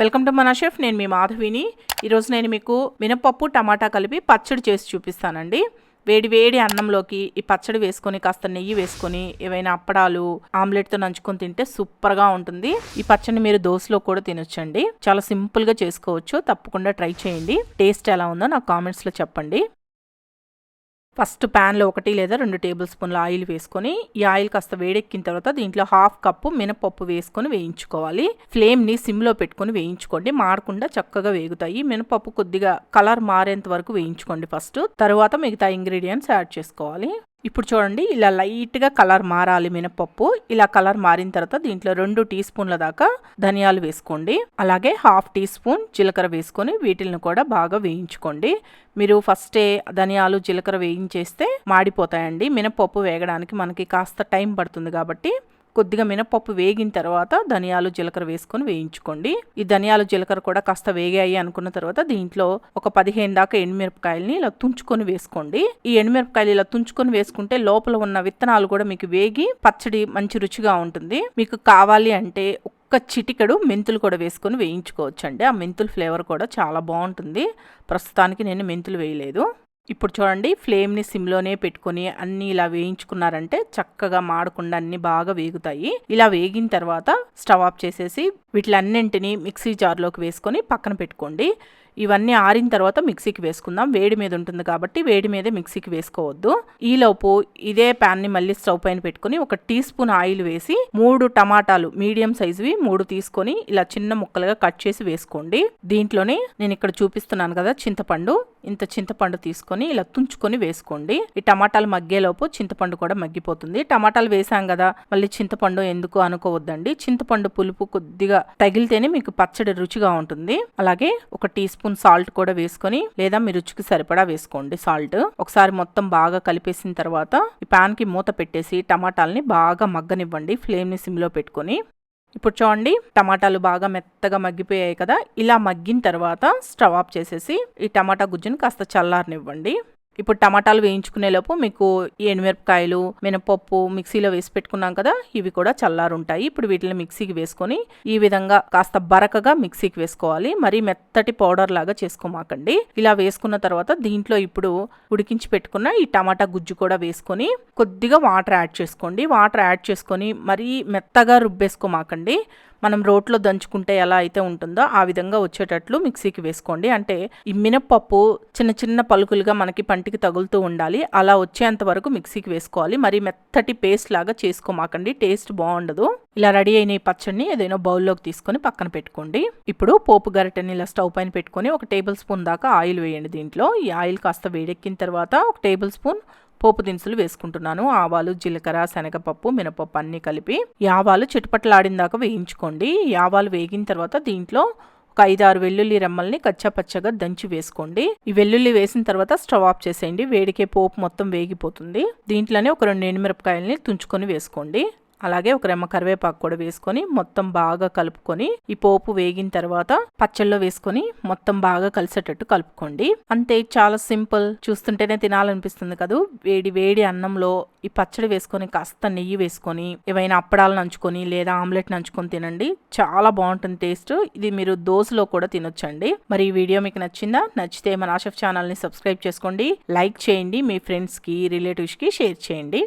Welcome to మన chef నేను మీ మాధవిని. ఈరోజు నేను మీకు మినపప్పు టమాటా కలిపి పచ్చడి చేసి చూపిస్తానండి. వేడి వేడి అన్నంలోకి ఈ పచ్చడి వేసుకొని కాస్త నెయ్యి వేసుకొని ఏవైనా అప్పడాలు ఆమ్లెట్తో నంచుకొని తింటే సూపర్గా ఉంటుంది. ఈ పచ్చడిని మీరు దోశలో కూడా తినొచ్చండి. చాలా సింపుల్గా చేసుకోవచ్చు. తప్పకుండా ట్రై చేయండి. టేస్ట్ ఎలా ఉందో నాకు కామెంట్స్లో చెప్పండి. ఫస్ట్ ప్యాన్లో ఒకటి లేదా రెండు టేబుల్ స్పూన్ల ఆయిల్ వేసుకొని ఈ ఆయిల్ కాస్త వేడెక్కిన తర్వాత దీంట్లో హాఫ్ కప్పు మినపప్పు వేసుకొని వేయించుకోవాలి. ఫ్లేమ్ని సిమ్లో పెట్టుకొని వేయించుకోండి. మాడకుండా చక్కగా వేగుతాయి. మినపప్పు కొద్దిగా కలర్ మారేంత వరకు వేయించుకోండి ఫస్ట్. తర్వాత మిగతా ఇంగ్రీడియంట్స్ యాడ్ చేసుకోవాలి. ఇప్పుడు చూడండి ఇలా లైట్గా కలర్ మారాలి మినపప్పు. ఇలా కలర్ మారిన తర్వాత దీంట్లో రెండు టీ స్పూన్ల దాకా ధనియాలు వేసుకోండి. అలాగే హాఫ్ టీ స్పూన్ జీలకర్ర వేసుకొని వీటిని కూడా బాగా వేయించుకోండి. మీరు ఫస్టే ధనియాలు జీలకర్ర వేయించేస్తే మాడిపోతాయండి. మినపప్పు వేగడానికి మనకి కాస్త టైం పడుతుంది కాబట్టి కొద్దిగా మినపప్పు వేగిన తర్వాత ధనియాలు జీలకర్ర వేసుకొని వేయించుకోండి. ఈ ధనియాలు జీలకర్ర కూడా కాస్త వేగాయి అనుకున్న తర్వాత దీంట్లో ఒక పదిహేను దాకా ఎండుమిరపకాయలని ఇలా తుంచుకొని వేసుకోండి. ఈ ఎండుమిరపకాయలు ఇలా తుంచుకొని వేసుకుంటే లోపల ఉన్న విత్తనాలు కూడా మీకు వేగి పచ్చడి మంచి రుచిగా ఉంటుంది. మీకు కావాలి అంటే ఒక్క చిటికెడు మెంతులు కూడా వేసుకొని వేయించుకోవచ్చండి. ఆ మెంతుల ఫ్లేవర్ కూడా చాలా బాగుంటుంది. ప్రస్తుతానికి నేను మెంతులు వేయలేదు. ఇప్పుడు చూడండి ఫ్లేమ్ని సిమ్లోనే పెట్టుకొని అన్ని ఇలా వేయించుకున్నారంటే చక్కగా మాడకుండా అన్ని బాగా వేగుతాయి. ఇలా వేగిన తర్వాత స్టవ్ ఆఫ్ చేసేసి వీటిలన్నింటినీ మిక్సీ జార్లోకి వేసుకొని పక్కన పెట్టుకోండి. ఇవన్నీ ఆరిన తర్వాత మిక్సీకి వేసుకుందాం. వేడి మీద ఉంటుంది కాబట్టి వేడి మీదే మిక్సీకి వేసుకోవద్దు. ఈలోపు ఇదే ప్యాన్ని మళ్ళీ స్టవ్ పైన పెట్టుకుని ఒక టీ స్పూన్ ఆయిల్ వేసి మూడు టమాటాలు మీడియం సైజువి మూడు తీసుకొని ఇలా చిన్న ముక్కలుగా కట్ చేసి వేసుకోండి. దీంట్లోనే నేను ఇక్కడ చూపిస్తున్నాను కదా చింతపండు. ఇంత చింతపండు తీసుకొని ఇలా తుంచుకొని వేసుకోండి. ఈ టమాటాలు మగ్గేలోపు చింతపండు కూడా మగ్గిపోతుంది. టమాటాలు వేసాం కదా మళ్ళీ చింతపండు ఎందుకు అనుకోవద్దండి. చింతపండు పులుపు కొద్దిగా తగిలితేనే మీకు పచ్చడి రుచిగా ఉంటుంది. అలాగే ఒక టీ స్పూన్ సాల్ట్ కూడా వేసుకొని లేదా మీ రుచికి సరిపడా వేసుకోండి సాల్ట్. ఒకసారి మొత్తం బాగా కలిపేసిన తర్వాత ఈ ప్యాన్కి మూత పెట్టేసి టమాటాలని బాగా మగ్గనివ్వండి. ఫ్లేమ్ని సిమ్లో పెట్టుకొని. ఇప్పుడు చూడండి టమాటాలు బాగా మెత్తగా మగ్గిపోయాయి కదా. ఇలా మగ్గిన తర్వాత స్టవ్ ఆఫ్ చేసేసి ఈ టమాటా గుజ్జుని కాస్త చల్లారనివ్వండి. ఇప్పుడు టమాటాలు వేయించుకునేలోపు మీకు ఈ ఎండుమిరపకాయలు మినపప్పు మిక్సీలో వేసి పెట్టుకున్నాం కదా ఇవి కూడా చల్లారుంటాయి. ఇప్పుడు వీటిని మిక్సీకి వేసుకొని ఈ విధంగా కాస్త బరకగా మిక్సీకి వేసుకోవాలి. మరి మెత్తటి పౌడర్ లాగా చేసుకోమాకండి. ఇలా వేసుకున్న తర్వాత దీంట్లో ఇప్పుడు ఉడికించి పెట్టుకున్న ఈ టమాటా గుజ్జు కూడా వేసుకొని కొద్దిగా వాటర్ యాడ్ చేసుకోండి. వాటర్ యాడ్ చేసుకొని మరీ మెత్తగా రుబ్బేసుకోమాకండి. మనం రోట్లో దంచుకుంటే ఎలా అయితే ఉంటుందో ఆ విధంగా వచ్చేటట్లు మిక్సీకి వేసుకోండి. అంటే ఈ మినప్పప్పు చిన్న చిన్న పలుకులుగా మనకి పంటికి తగులుతూ ఉండాలి. అలా వచ్చేంత వరకు మిక్సీకి వేసుకోవాలి. మరి మెత్తటి పేస్ట్ లాగా చేసుకోమాకండి. టేస్ట్ బాగుండదు. ఇలా రెడీ అయిన ఈ పచ్చడిని ఏదైనా బౌల్లోకి తీసుకొని పక్కన పెట్టుకోండి. ఇప్పుడు పోపు గరిటెని ఇలా స్టవ్ పైన పెట్టుకొని ఒక టేబుల్ స్పూన్ దాకా ఆయిల్ వేయండి దీంట్లో. ఈ ఆయిల్ కాస్త వేడెక్కిన తర్వాత ఒక టేబుల్ స్పూన్ పోపు దినుసులు వేసుకుంటున్నాను. ఆవాలు జీలకర్ర శనగపప్పు మినపప్పు అన్నీ కలిపి ఈ ఆవాలు చిటపట్లాడిందాకా వేయించుకోండి. ఈ ఆవాలు వేగిన తర్వాత దీంట్లో ఒక ఐదారు వెల్లుల్లి రెమ్మల్ని కచ్చాపచ్చగా దంచి వేసుకోండి. ఈ వెల్లుల్లి వేసిన తర్వాత స్టవ్ ఆఫ్ చేసేయండి. వేడికే పోపు మొత్తం వేగిపోతుంది. దీంట్లోనే ఒక రెండు ఎండుమిరపకాయలని తుంచుకొని వేసుకోండి. అలాగే ఒక రెమ్మ కరివేపాకు కూడా వేసుకొని మొత్తం బాగా కలుపుకొని ఈ పోపు వేగిన తర్వాత పచ్చళ్ళలో వేసుకొని మొత్తం బాగా కలిసేటట్టు కలుపుకోండి. అంతే చాలా సింపుల్. చూస్తుంటేనే తినాలనిపిస్తుంది కదా. వేడి వేడి అన్నంలో ఈ పచ్చడి వేసుకొని కాస్త నెయ్యి వేసుకొని ఏవైనా అప్పడాలు నంచుకొని లేదా ఆమ్లెట్ నంచుకొని తినండి. చాలా బాగుంటుంది టేస్ట్. ఇది మీరు దోశలో కూడా తినొచ్చండి. మరి ఈ వీడియో మీకు నచ్చిందా? నచ్చితే మన ఆషఫ్ ఛానల్ని సబ్స్క్రైబ్ చేసుకోండి. లైక్ చేయండి. మీ ఫ్రెండ్స్కి రిలేటివ్స్కి షేర్ చేయండి.